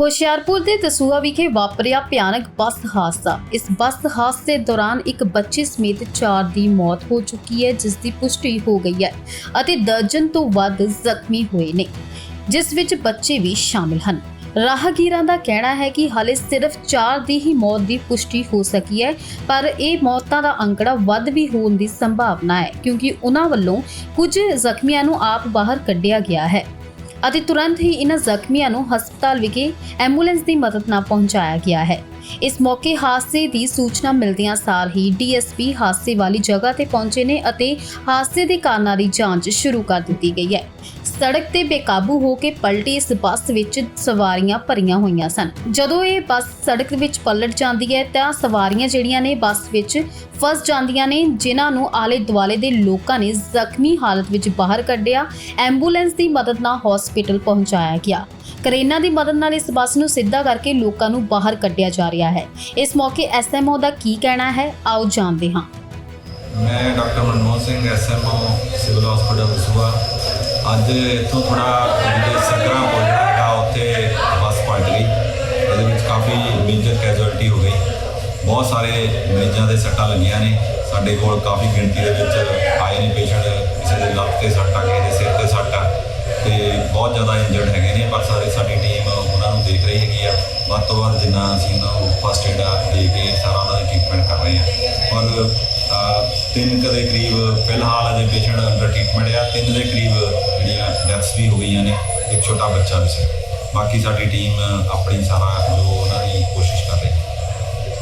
ਹੁਸ਼ਿਆਰਪੁਰ ਦੇ ਦਸੂਆ ਵਿਖੇ ਵਾਪਰਿਆ ਭਿਆਨਕ ਬੱਸ ਹਾਦਸਾ। ਇਸ ਬੱਸ ਹਾਦਸੇ ਦੌਰਾਨ ਇੱਕ ਬੱਚੇ ਸਮੇਤ 4 ਦੀ ਮੌਤ ਹੋ ਚੁੱਕੀ ਹੈ, ਜਿਸ ਦੀ ਪੁਸ਼ਟੀ ਹੋ ਗਈ ਹੈ ਅਤੇ ਦਰਜਨ ਤੋਂ ਵੱਧ ਜ਼ਖਮੀ ਹੋਏ ਨੇ, ਜਿਸ ਵਿੱਚ ਬੱਚੇ ਵੀ ਸ਼ਾਮਿਲ ਹਨ। ਰਾਹਗੀਰਾਂ ਦਾ ਕਹਿਣਾ ਹੈ ਕਿ ਹਾਲੇ ਸਿਰਫ 4 ਦੀ ਹੀ ਮੌਤ ਦੀ ਪੁਸ਼ਟੀ ਹੋ ਸਕੀ ਹੈ, ਪਰ ਇਹ ਮੌਤਾਂ ਦਾ ਅੰਕੜਾ ਵੱਧ ਵੀ ਹੋਣ ਦੀ ਸੰਭਾਵਨਾ ਹੈ, ਕਿਉਂਕਿ ਉਹਨਾਂ ਵੱਲੋਂ ਕੁਝ ਜ਼ਖਮੀਆਂ ਨੂੰ ਆਪ ਬਾਹਰ ਕੱਢਿਆ ਗਿਆ ਹੈ। ਅਤੇ ਤੁਰੰਤ ਹੀ ਇਹਨਾਂ ਜ਼ਖਮੀਆਂ ਨੂੰ ਹਸਪਤਾਲ ਵਿਖੇ ਐਂਬੂਲੈਂਸ ਦੀ ਮਦਦ ਨਾਲ ਪਹੁੰਚਾਇਆ ਗਿਆ ਹੈ। ਇਸ ਮੌਕੇ ਹਾਦਸੇ ਦੀ ਸੂਚਨਾ ਮਿਲਦਿਆਂ ਸਾਰ ਹੀ ਡੀਐਸਪੀ ਹਾਦਸੇ ਵਾਲੀ ਜਗ੍ਹਾ ਤੇ ਪਹੁੰਚੇ ਨੇ ਅਤੇ ਹਾਦਸੇ ਦੇ ਕਾਰਨਾਂ ਦੀ ਜਾਂਚ ਸ਼ੁਰੂ ਕਰ ਦਿੱਤੀ ਗਈ ਹੈ। ਸੜਕ ਤੇ ਬੇਕਾਬੂ ਹੋ ਕੇ ਪਲਟੀ ਇਸ ਬੱਸ ਵਿੱਚ ਸਵਾਰੀਆਂ ਭਰੀਆਂ ਹੋਈਆਂ ਸਨ। ਜਦੋਂ ਇਹ ਬੱਸ ਸੜਕ ਵਿੱਚ ਪਲਟ ਜਾਂਦੀ ਹੈ ਤਾਂ ਸਵਾਰੀਆਂ ਜਿਹੜੀਆਂ ਨੇ ਬੱਸ ਵਿੱਚ ਫਸ ਜਾਂਦੀਆਂ ਨੇ, ਜਿਨ੍ਹਾਂ ਨੂੰ ਆਲੇ ਦੁਆਲੇ ਦੇ ਲੋਕਾਂ ਨੇ ਜ਼ਖਮੀ ਹਾਲਤ ਵਿੱਚ ਬਾਹਰ ਕੱਢਿਆ, ਐਂਬੂਲੈਂਸ ਦੀ ਮਦਦ ਨਾਲ ਹਸਪੀਟਲ ਪਹੁੰਚਾਇਆ ਗਿਆ। ਕਰੇਨਾ ਦੀ ਮਦਦ ਨਾਲ ਇਸ ਬੱਸ ਨੂੰ ਸਿੱਧਾ ਕਰਕੇ ਲੋਕਾਂ ਨੂੰ ਬਾਹਰ ਕੱਢਿਆ ਜਾ ਰਿਹਾ ਹੈ। ਇਸ ਮੌਕੇ ਐਸਐਮਓ ਦਾ ਕੀ ਕਹਿਣਾ ਹੈ? ਆਓ ਜਾਣਦੇ ਹਾਂ। ਮੈਂ doctor Manmohan Singh SMO civil hospital Dasuya ਅੱਜ ਇੱਥੋਂ ਥੋੜਾ ਜਿਹੜੇ ਸਕਰਾ ਕੋਲ ਜਿਹੜਾ ਹੈਗਾ ਉੱਥੇ ਬੱਸ ਪਲਟ ਗਈ। ਇਹਦੇ ਵਿੱਚ ਕਾਫੀ ਮੇਜਰ ਕੈਜੁਅਲਟੀ ਹੋ ਗਈ। ਬਹੁਤ ਸਾਰੇ ਮਰੀਜ਼ਾਂ ਦੇ ਸੱਟਾਂ ਲੱਗੀਆਂ ਨੇ। ਸਾਡੇ ਕੋਲ ਕਾਫੀ ਗਿਣਤੀ ਦੇ ਵਿੱਚ ਆਏ ਨੇ ਪੇਸ਼ੈਂਟ ਕਿਸੇ ਦੇ ਲੱਤ ਤੇ ਸੱਟ ਆ, ਕਿਸੇ ਦੇ ਸਿਰ ਤੇ ਸੱਟ ਆ। ਤੇ ਬਹੁਤ ਜ਼ਿਆਦਾ ਇੰਜਰਡ ਹੈਗੇ ਨੇ, ਪਰ ਸਾਰੇ ਸਾਡੀ ਟੀਮ ਉਹਨਾਂ ਨੂੰ ਦੇਖ ਰਹੀ ਹੈਗੀ ਆ। ਵੱਧ ਤੋਂ ਵੱਧ ਜਿੰਨਾ ਅਸੀਂ ਉਹਨਾਂ ਨੂੰ ਫਸਟ ਏਡ ਦੇ ਕੇ ਸਾਰਾ ਉਹਨਾਂ ਦਾ ਟ੍ਰੀਟਮੈਂਟ ਕਰ ਰਹੇ ਹਾਂ ਔਰ ਤਿੰਨ ਕੁ ਦੇ ਕਰੀਬ ਫਿਲਹਾਲ ਅਜੇ ਪੇਸ਼ੈਂਟ ਅੰਡਰ ਟ੍ਰੀਟਮੈਂਟ ਆ। ਤਿੰਨ ਦੇ ਕਰੀਬ ਜਿਹੜੀਆਂ ਡੈਥਸ ਵੀ ਹੋ ਗਈਆਂ ਨੇ, ਇੱਕ ਛੋਟਾ ਬੱਚਾ ਵੀ ਸੀ। ਬਾਕੀ ਸਾਡੀ ਟੀਮ ਆਪਣੀ ਸਾਰਾ